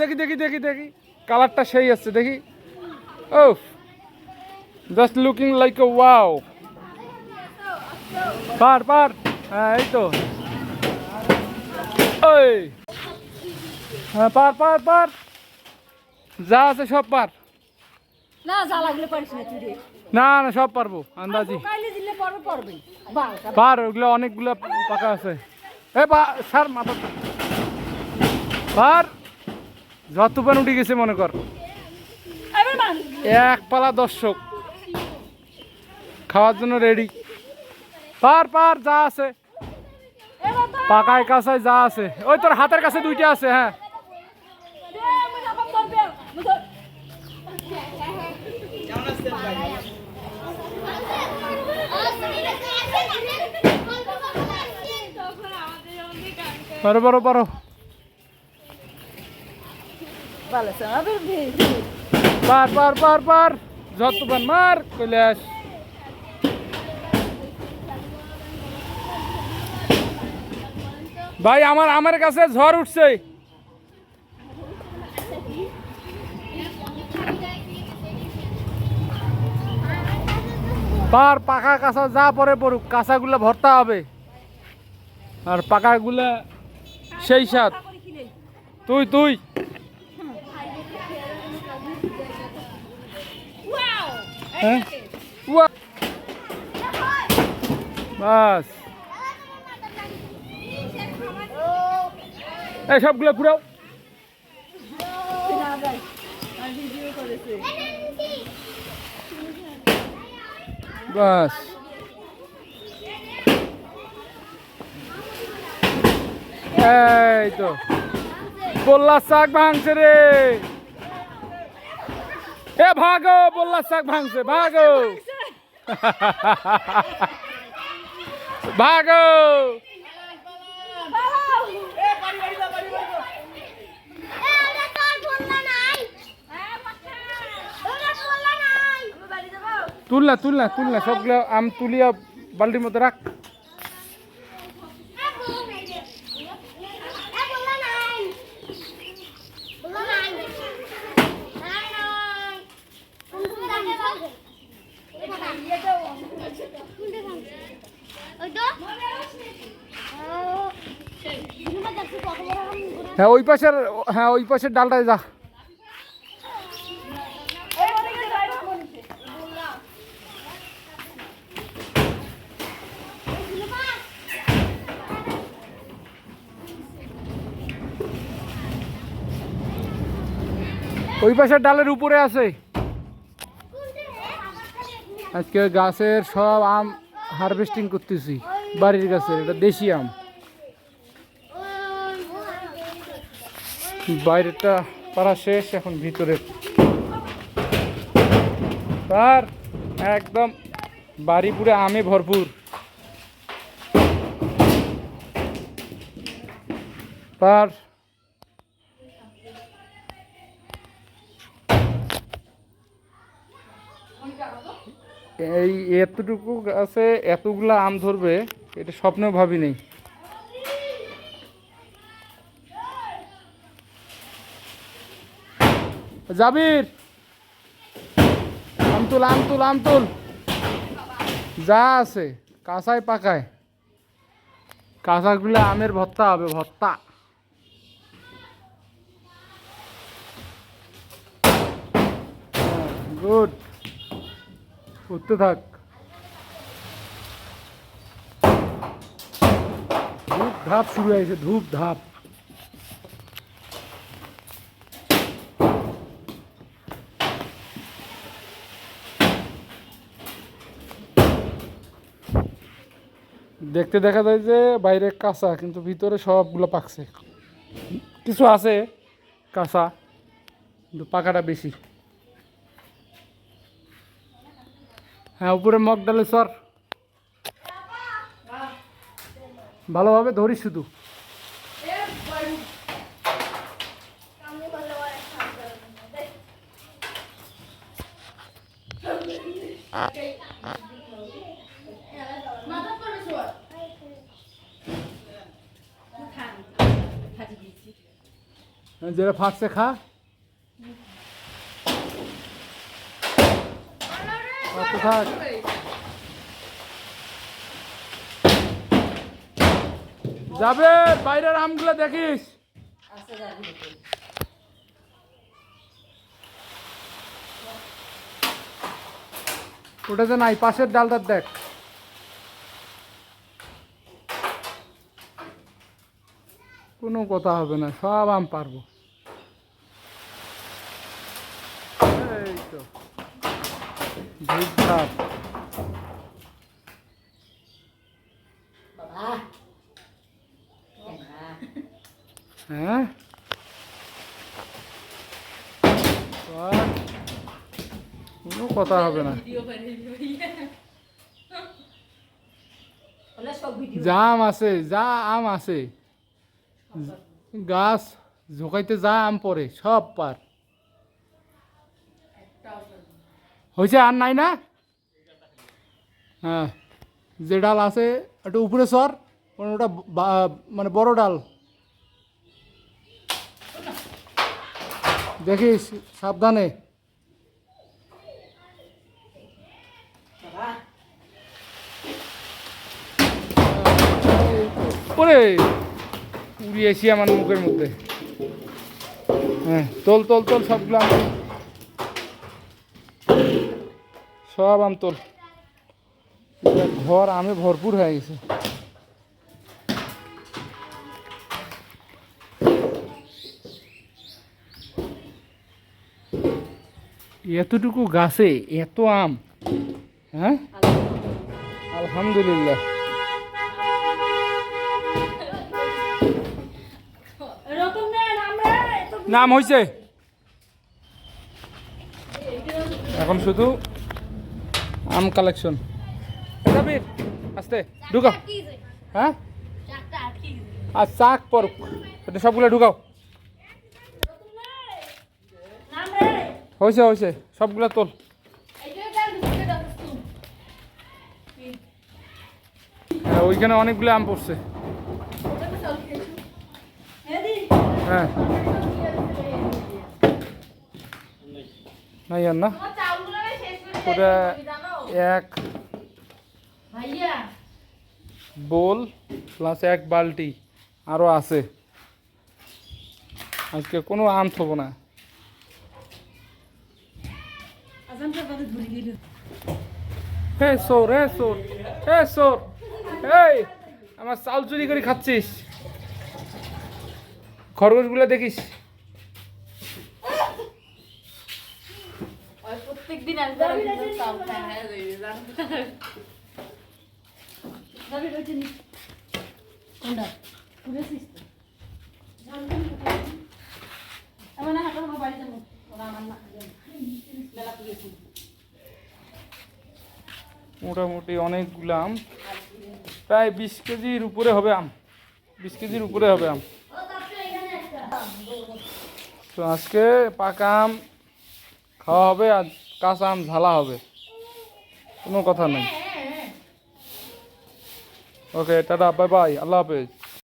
দেখি দেখি দেখি দেখি। কালারটা সেই আসছে দেখি। ও just looking like a wow পার পার। হ্যাঁ এই তো। ওই হ্যাঁ পার পার পার। যা আছে সব পার। না যা লাগলে পারিস না তুই না না সব পারব আন্দাজি। পার ওগুলো অনেকগুলো পাকা আছে। এ বা স্যার মাথা। পার। যত পান উঠে গেছে মনে কর। এক পালা দর্শক। খাওয়ার জন্য রেডি পার পার যা আছে। পাকায় কাছায় যা আছে। ওই তোর হাতের কাছে দুইটা আছে হ্যাঁ। পারো পারো পারো। ভালো আছে আবার পার পার পার পার। যত পান মার কৈলাস ভাই, আমার আমার কাছে ঝড় উঠছে। পার, পাকা কাঁচা যা পরে পড়ুক, কাঁচাগুলো ভর্তা হবে। আর পাকাগুলা সেই সাথ তুই তুই। হ্যাঁ। বাস। এই সবগুলো ঘুরাও। বাস। এই তো। বললা শাক ভাঙছে রে। এ ভাগো, বললা শাক ভাঙছে, ভাগো। ভাগো। তুল না তুল না তুল না সবগুলো আম তুলিয়া বালতির মধ্যে রাখ। হ্যাঁ ওই পাশের হ্যাঁ ওই পাশের ডালটায় যা। ওই পাশের ডালের উপরে আছে। আজকে গাছের সব আম হারভেস্টিং করতেছি, বাড়ির গাছের, এটা দেশি আম। বাইরেটা পারা শেষ, এখন ভিতরে। তার একদম বাড়ি পুরে আমে ভরপুর। তার এই এতটুকু গাছে এতগুলা আম ধরবে, এটা স্বপ্নেও ভাবি নেই জাবির। আমতুল আমতুল আমতুল। যা আছে কাঁচায় পাকায়। কাঁচাগুলো আমের ভর্তা হবে, ভর্তা। গুড। উঠতে থাক। ধূপ ধাপ শুরু হয়েছে ধূপ ধাপ দেখতে দেখা যায় যে বাইরে কাঁচা, কিন্তু ভিতরে সবগুলো পাকছে। কিছু আছে কাঁচা, কিন্তু পাকাটা বেশি। হ্যাঁ উপরে মগ ডালে সর ভালোভাবে ধরিস শুধু। যেটা ফাঁকছে খা। যাবে, বাইরের আমগুলো দেখিস। ওটাতে নাই, পাশের ডালটা দেখ। কোনো কথা হবে না, সব আম পারব এই তো কোনো কথা হবে না যা আছে, যা আম আছে। গাছ ঝোঁকাইতে যা আম পড়ে, সব পার। হয়েছে আর নাই না? হ্যাঁ যে ডাল আছে, একটু উপরে সর ওটা মানে বড় ডাল। দেখিস, সাবধানে। ওরে উড়িয়েছি আমার মুখের মধ্যে। হ্যাঁ তোল তোল তোল সবগুলো আম তোল। সব আম তোল। ঘর আমে ভরপুর হয়ে গেছে। এতটুকু গাছে এত আম হ্যাঁ? আলহামদুলিল্লাহ। নাম হয়েছে এখন শুধু আম কালেকশন। যাবির আস্তে, ঢুকাও। হ্যাঁ? আর চাক এটা সবগুলো ঢুকাও। হয়েছে হয়েছে, সবগুলো তোল। হ্যাঁ ওইখানে অনেকগুলো আম পড়ছে। হ্যাঁ। না? ওটা এক বোল প্লাস এক বালতি। আরও আছে। আজকে কোনো আম থবো না। হে সোর হে সোর হে সোর এই আমার চাল চুরি করে খাচ্ছিস। খরগোশগুলো দেখিস। প্রত্যেকদিন একবার চাল খায় হ্যাঁ যাবি রয়েছে নি কোনটা ঘুরেছিস তো আমার না হাঁটা আমার বাড়ি যাব ওরা আমার না মেলা পুড়েছি মোটামুটি অনেকগুলো আম। প্রায় বিশ কেজির উপরে হবে আম। বিশ কেজির উপরে হবে আম। তো আজকে পাকা আম খাওয়া হবে আর কাঁচা আম ঝালা হবে। কোনো কথা নেই। ওকে টাটা বাই বাই আল্লাহ হাফেজ।